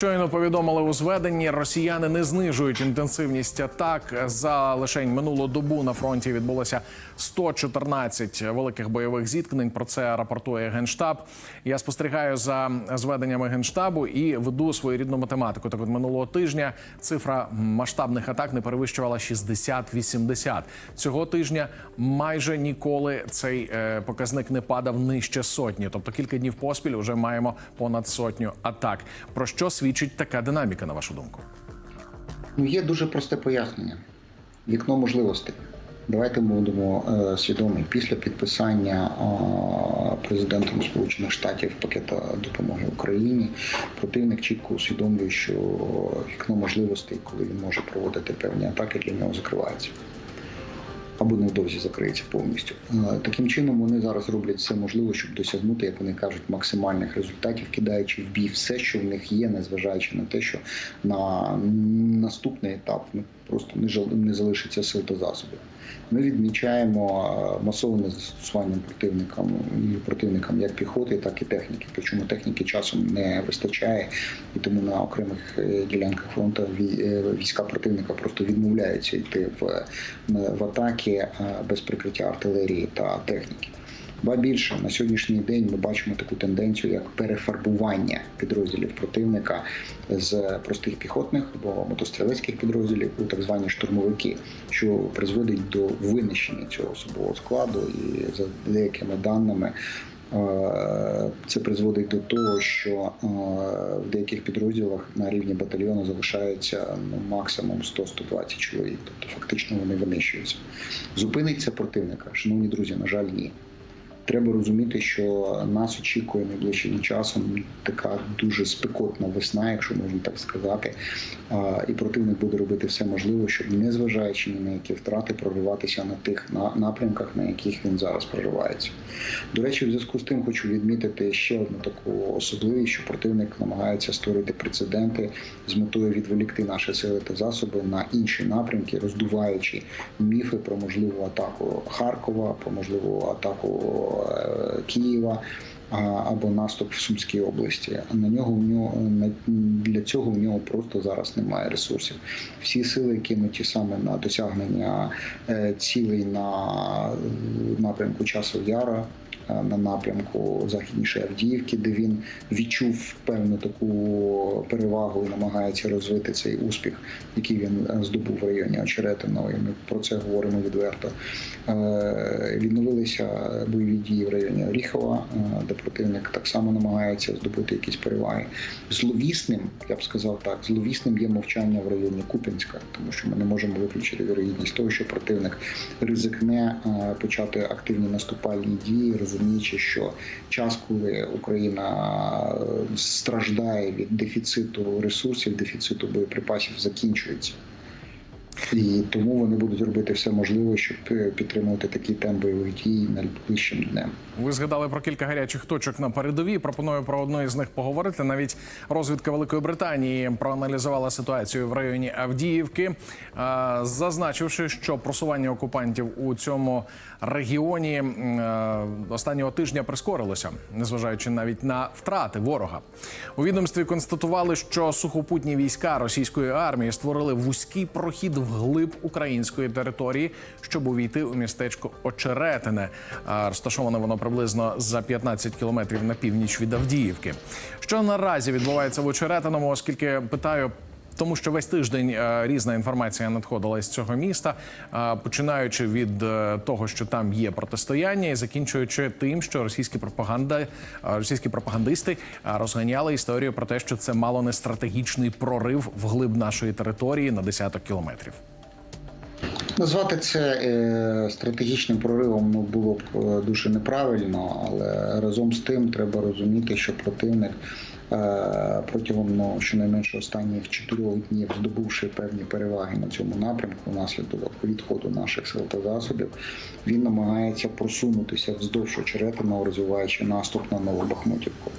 Щойно повідомили у зведенні, росіяни не знижують інтенсивність атак. За лишень минулу добу на фронті відбулося 114 великих бойових зіткнень. Про це рапортує генштаб. Я спостерігаю за зведеннями генштабу і веду своєрідну математику. Так от минулого тижня цифра масштабних атак не перевищувала 60-80. Цього тижня майже ніколи цей е, показник не падав нижче сотні. Тобто кілька днів поспіль вже маємо понад сотню атак. Про що свідчить така динаміка, на вашу думку? Ну, є дуже просте пояснення: вікно можливостей. Давайте будемо е, свідомі. Після підписання е, президентом Сполучених Штатів пакета допомоги Україні противник чітко усвідомлює, що вікно можливостей, коли він може проводити певні атаки, для нього закривається. Або невдовзі закриється повністю. Е, Таким чином вони зараз роблять все можливе, щоб досягнути, як вони кажуть, максимальних результатів, кидаючи в бій все, що в них є, незважаючи на те, що на наступний етап ну, просто не залишиться сил та засобів. Ми відмічаємо е, масоване застосування противникам і противникам як піхоти, так і техніки. Причому техніки часом не вистачає, і тому на окремих е, ділянках фронту е, війська противника просто відмовляються йти в, в атаки без прикриття артилерії та техніки. Ба більше на сьогоднішній день ми бачимо таку тенденцію, як перефарбування підрозділів противника з простих піхотних або мотострілецьких підрозділів у так звані штурмовики, що призводить до винищення цього особового складу, і за деякими даними. е, Це призводить до того, що е, в деяких підрозділах на рівні батальйону залишається ну, максимум 100-120 чоловік. Тобто фактично вони винищуються. Зупиниться противника, шановні друзі, на жаль, ні. Треба розуміти, що нас очікує найближчим часом така дуже спекотна весна, якщо можна так сказати. І противник буде робити все можливе, щоб не зважаючи ні на які втрати, прориватися на тих на- напрямках, на яких він зараз проривається. До речі, в зв'язку з тим хочу відмітити ще одну таку особливість, що противник намагається створити прецеденти з метою відволікти наші сили та засоби на інші напрямки, роздуваючи міфи про можливу атаку Харкова, про можливу атаку Києва. Або наступ в Сумській області. На нього в нього для цього в нього просто зараз немає ресурсів. Всі сили кинуті саме на досягнення е, цілей на е, напрямку часу Яра, е, на напрямку західніше Авдіївки, де він відчув певну таку перевагу і намагається розвити цей успіх, який він е, здобув в районі Очеретиного. І ми про це говоримо відверто. Е, Відновилися бойові дії в районі Оріхова, е, де противник так само намагається здобути якісь переваги. Зловісним, я б сказав так, зловісним є мовчання в районі Купінська, тому що ми не можемо виключити вірогідність того, що противник ризикне е, почати активні наступальні дії, розуміючи, що час, коли Україна е, страждає від дефіциту ресурсів, дефіциту боєприпасів, закінчується. І тому вони будуть робити все можливе, щоб е, підтримувати такий темп бойових дій найближчим днем. Ви згадали про кілька гарячих точок на передовій. Пропоную про одну із них поговорити. Навіть розвідка Великої Британії проаналізувала ситуацію в районі Авдіївки, е, зазначивши, що просування окупантів у цьому регіоні е, останнього тижня прискорилося, незважаючи навіть на втрати ворога. У відомстві констатували, що сухопутні війська російської армії створили вузький прохід вглиб української території, щоб увійти у містечко Очеретине. Розташоване воно приблизно за 15 кілометрів на північ від Авдіївки. Що наразі відбувається в Очеретиному, оскільки питаю. Тому що весь тиждень е, різна інформація надходила з цього міста, е, починаючи від е, того, що там є протистояння, і закінчуючи тим, що російські пропаганда, російські пропагандисти розганяли історію про те, що це мало не стратегічний прорив вглиб нашої території на десяток кілометрів. Назвати це е, стратегічним проривом ну, було б е, дуже неправильно, але разом з тим треба розуміти, що противник е, протягом ну, щонайменше останніх чотирьох днів, здобувши певні переваги на цьому напрямку, внаслідок відходу наших сил та засобів, він намагається просунутися вздовж очеретиного, розвиваючи наступ на Новобахмутівку.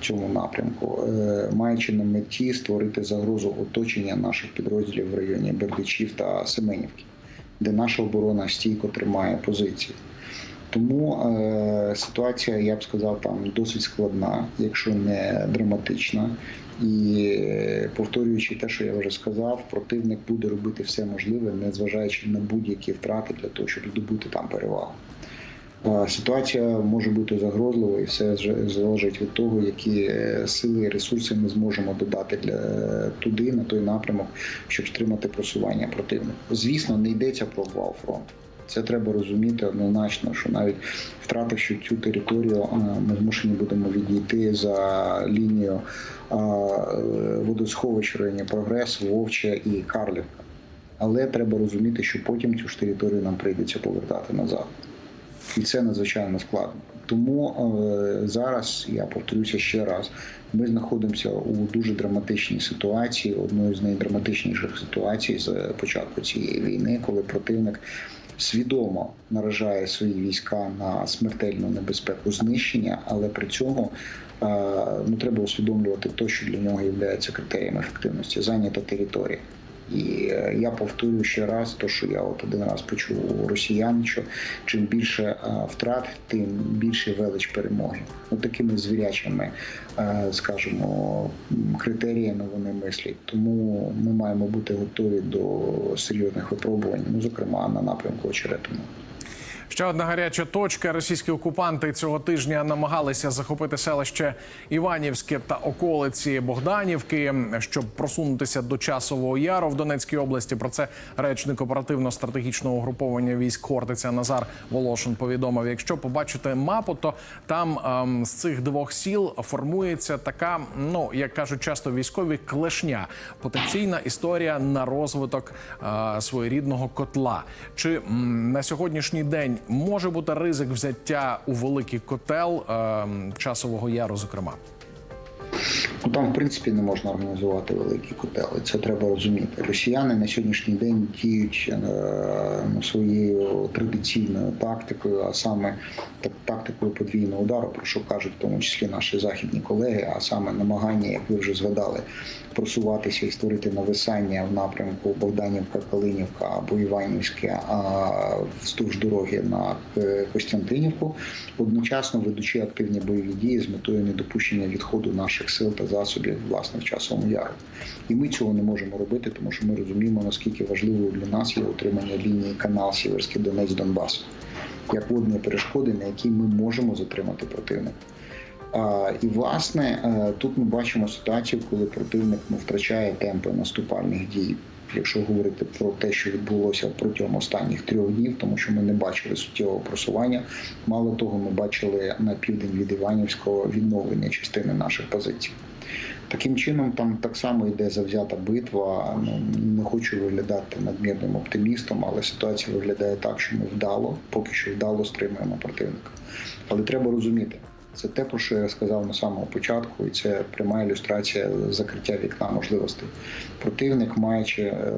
Цьому напрямку, маючи на меті створити загрозу оточення наших підрозділів в районі Бердичів та Семенівки, де наша оборона стійко тримає позиції. Тому е, ситуація, я б сказав, там досить складна, якщо не драматична. І е, повторюючи те, що я вже сказав, противник буде робити все можливе, незважаючи на будь-які втрати для того, щоб здобути там перевагу. Ситуація може бути загрозливою, і все залежить від того, які е, сили і ресурси ми зможемо додати для туди, на той напрямок, щоб стримати просування противника. Звісно, не йдеться про обвал фронту. Це треба розуміти однозначно, що навіть втративши цю територію, ми змушені будемо відійти за лінію водосховищ районі Прогрес, Вовча і Карлівка. Але треба розуміти, що потім цю ж територію нам прийдеться повертати назад і це надзвичайно складно. Тому е, зараз я повторюся ще раз: ми знаходимося у дуже драматичній ситуації, одної з найдраматичніших ситуацій з початку цієї війни, коли противник свідомо наражає свої війська на смертельну небезпеку знищення, але при цьому е, ну треба усвідомлювати те, що для нього є критерієм ефективності зайнята територія. І е, я повторюю ще раз, то що я от один раз почув у росіян, що чим більше е, втрат, тим більше велич перемоги. От такими звірячими, е, скажімо, критеріями вони мислять. Тому ми маємо бути готові до серйозних випробувань, ну зокрема на напрямку очеретину. Ще одна гаряча точка. Російські окупанти цього тижня намагалися захопити селище Іванівське та околиці Богданівки, щоб просунутися до часового яру в Донецькій області. Про це речник оперативно-стратегічного угруповання військ Хортиця Назар Волошин повідомив. Якщо побачите мапу, то там ем, з цих двох сіл формується така, ну як кажуть, часто військові клешня, потенційна історія на розвиток е, своєрідного котла. Чи м, на сьогоднішній день може бути ризик взяття у великий котел е, часового яру, зокрема? Ну там, в принципі, не можна організувати великі котели. Це треба розуміти. Росіяни на сьогоднішній день діють е, ну, своєю традиційною тактикою, а саме так- тактикою подвійного удару, про що кажуть в тому числі наші західні колеги, а саме намагання, як ви вже згадали, просуватися і створити нависання в напрямку Богданівка, Калинівка або Іванівське, а вздовж дороги на е, Костянтинівку, одночасно ведучи активні бойові дії з метою недопущення відходу наших сил та засобів власне в часовому яру. І ми цього не можемо робити, тому що ми розуміємо, наскільки важливою для нас є утримання лінії канал Сіверський Донець Донбас як водної перешкоди, на якій ми можемо затримати противника. І власне е, тут ми бачимо ситуацію, коли противник ну, втрачає темпи наступальних дій. Якщо говорити про те, що відбулося протягом останніх трьох днів, тому що ми не бачили суттєвого просування. Мало того, ми бачили на південь від Іванівського відновлення частини наших позицій. Таким чином, там так само йде завзята битва. Ну не хочу виглядати надмірним оптимістом, але ситуація виглядає так, що ми вдало, поки що вдало стримуємо противника. Але треба розуміти, це те, про що я сказав на самому початку, і це пряма ілюстрація закриття вікна можливостей. Противник, маючи е,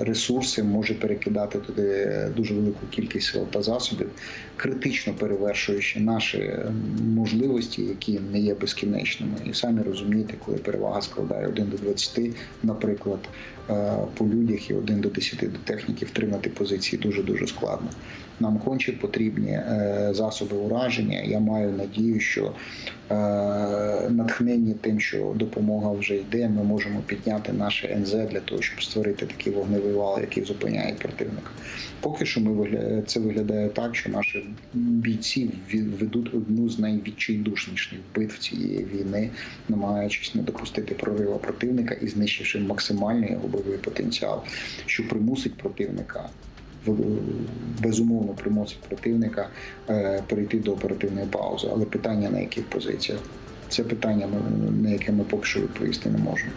ресурси, може перекидати туди дуже велику кількість сил та засобів, критично перевершуючи наші е, можливості, які не є безкінечними. І самі розумієте, коли перевага складає 1 до 20, наприклад, е, по людях і 1 до 10 до техніки, втримати позиції дуже дуже складно. Нам конче потрібні е, засоби ураження. Я маю надію, що е, натхнені тим, що допомога вже йде, ми можемо підняти наше НЗ для того, щоб створити такий вогневий вал, який зупиняє противника. Поки що ми це виглядає так, що наші бійці ведуть одну з найвідчайдушніших битв цієї війни, намагаючись не допустити прорива противника і знищивши максимальний його бойовий потенціал, що примусить противника безумовно примусить противника е, перейти до оперативної паузи. Але питання на яких позиціях? Це питання, на яке ми поки що відповісти не можемо.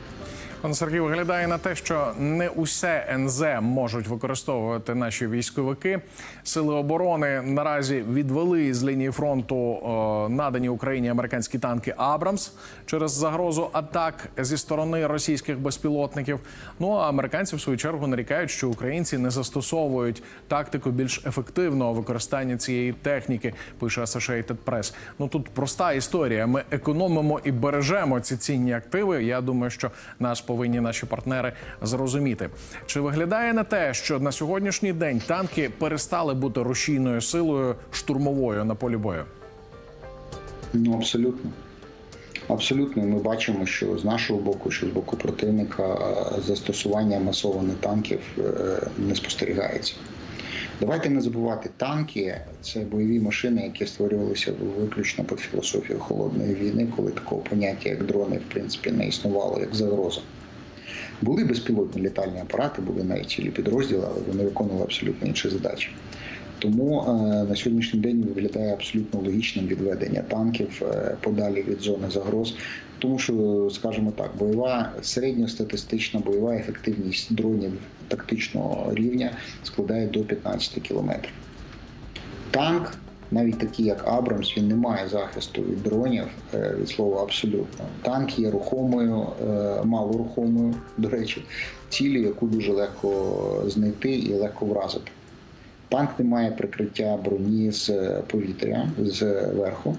Пане Сергій, виглядає на те, що не усе НЗ можуть використовувати наші військовики. Сили оборони наразі відвели з лінії фронту е, надані Україні американські танки Абрамс через загрозу атак зі сторони російських безпілотників. Ну а американці в свою чергу нарікають, що українці не застосовують тактику більш ефективного використання цієї техніки. Пише Associated Press. Ну тут проста історія. Ми економимо і бережемо ці цінні активи. Я думаю, що наш повинні наші партнери зрозуміти. Чи виглядає на те, що на сьогоднішній день танки перестали бути рушійною силою штурмовою на полі бою? Ну абсолютно. Абсолютно, ми бачимо, що з нашого боку, що з боку противника е, застосування масованих танків е, не спостерігається. Давайте не забувати, танки це бойові машини, які створювалися виключно під філософією холодної війни, коли такого поняття, як дрони, в принципі, не існувало як загроза. Були безпілотні літальні апарати, були навіть цілі підрозділи, але вони виконували абсолютно інші задачі. Тому е, на сьогоднішній день виглядає абсолютно логічним відведення танків е, подалі від зони загроз. Тому що, скажімо так, бойова середньостатистична бойова ефективність дронів тактичного рівня складає до 15 кілометрів. Танк, навіть такий як Абрамс, він не має захисту від дронів е, від слова абсолютно. Танк є рухомою, е, малорухомою, до речі, цілі, яку дуже легко знайти і легко вразити. Танк не має прикриття броні з повітря зверху.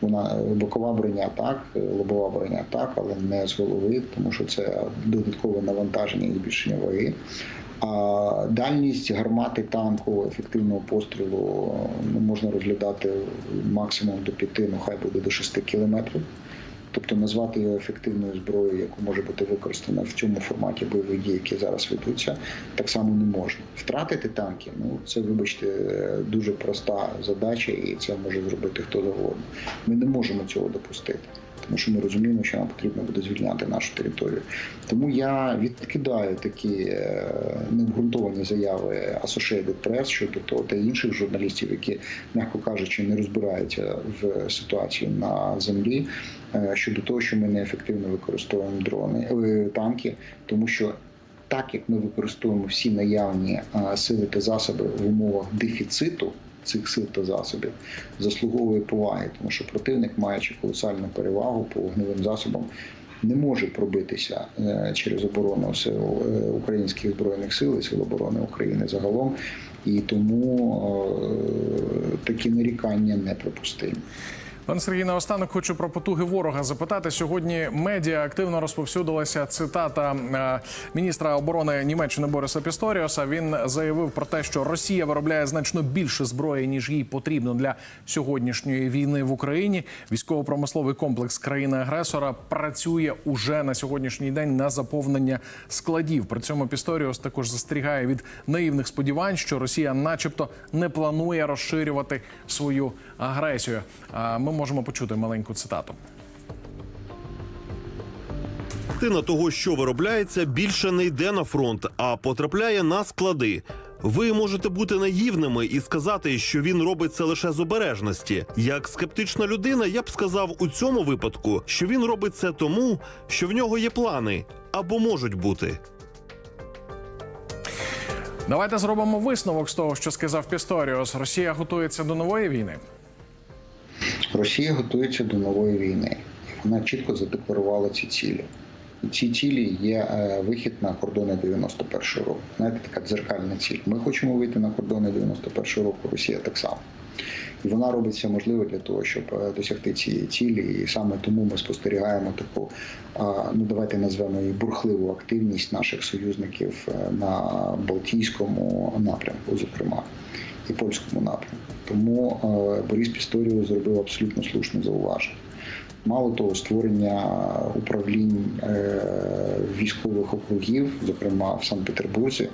Вона бокова броня так, лобова броня так, але не з голови, тому що це додаткове навантаження і збільшення ваги. Дальність гармати танку ефективного пострілу ну, можна розглядати максимум до 5, ну хай буде до 6 кілометрів. Тобто назвати його ефективною зброєю, яку може бути використана в цьому форматі бойових дій, які зараз ведуться, так само не можна. Втратити танки, ну це, вибачте, дуже проста задача, і це може зробити хто завгодно. Ми не можемо цього допустити. Тому що ми розуміємо, що нам потрібно буде звільняти нашу територію. Тому я відкидаю такі е, необґрунтовані заяви Associated Press щодо того та інших журналістів, які, м'яко кажучи, не розбираються в ситуації на землі е, щодо того, що ми неефективно використовуємо дрони е, танки, тому що. Так як ми використовуємо всі наявні сили та засоби в умовах дефіциту цих сил та засобів, заслуговує поваги, тому що противник, маючи колосальну перевагу по вогневим засобам, не може пробитися е, через оборону сил е, українських збройних сил і сил оборони України загалом, і тому е, такі нарікання неприпустимі. Пане Сергій, наостанок хочу про потуги ворога запитати. Сьогодні медіа активно розповсюдилася цитата е, міністра оборони Німеччини Бориса Пісторіоса. Він заявив про те, що Росія виробляє значно більше зброї, ніж їй потрібно для сьогоднішньої війни в Україні. Військово-промисловий комплекс країни-агресора працює уже на сьогоднішній день на заповнення складів. При цьому Пісторіос також застерігає від наївних сподівань, що Росія, начебто, не планує розширювати свою агресію. Ми можемо почути маленьку цитату. Частина того, що виробляється, більше не йде на фронт, а потрапляє на склади. Ви можете бути наївними і сказати, що він робить це лише з обережності. Як скептична людина, я б сказав у цьому випадку, що він робить це тому, що в нього є плани або можуть бути. Давайте зробимо висновок з того, що сказав Пісторіос. Росія готується до нової війни. Росія готується до нової війни. Вона чітко задекларувала ці цілі. Ці цілі є е, вихід на кордони 91-го року. Знаєте, така дзеркальна ціль. Ми хочемо вийти на кордони 91-го року, Росія так само. І вона робить все можливе для того, щоб е, досягти цієї цілі. І саме тому ми спостерігаємо таку, ну давайте назвемо її бурхливу активність наших союзників е, на Балтійському напрямку, зокрема, і польському напрямку. Тому е, Борис Пісторіо зробив абсолютно слушне зауваження. Мало того, створення управлінь е, військових округів, зокрема в Санкт-Петербурзі,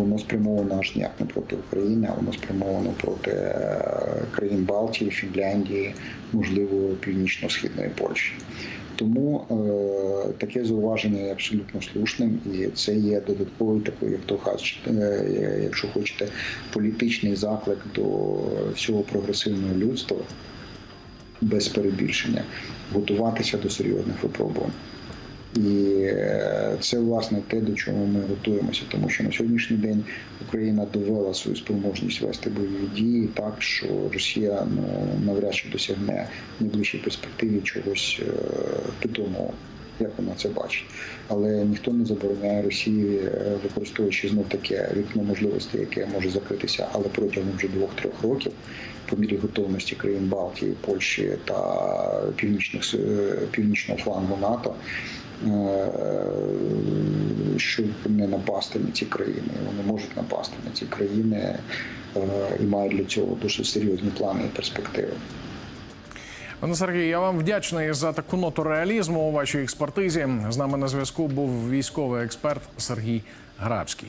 воно спрямовано аж ніяк не проти України, а воно спрямовано проти е, країн Балтії, Фінляндії, можливо, північно-східної Польщі. Тому е, таке зауваження є абсолютно слушним, і це є додатковий такий, як то е, якщо хочете, політичний заклик до всього прогресивного людства без перебільшення готуватися до серйозних випробувань. І е, це власне те, до чого ми готуємося, тому що на сьогоднішній день Україна довела свою спроможність вести бойові дії так, що Росія ну навряд чи досягне в найближчій перспективі чогось е, питомого, як вона це бачить. Але ніхто не забороняє Росії, е, використовуючи знов таке вікно можливостей, яке може закритися, але протягом вже двох-трьох років, по мірі готовності країн Балтії, Польщі та північних е, північного флангу НАТО. Е, щоб не напасти на ці країни. Вони можуть напасти на ці країни е, і мають для цього дуже серйозні плани і перспективи. Пане Сергій, я вам вдячний за таку ноту реалізму у вашій експертизі. З нами на зв'язку був військовий експерт Сергій Грабський.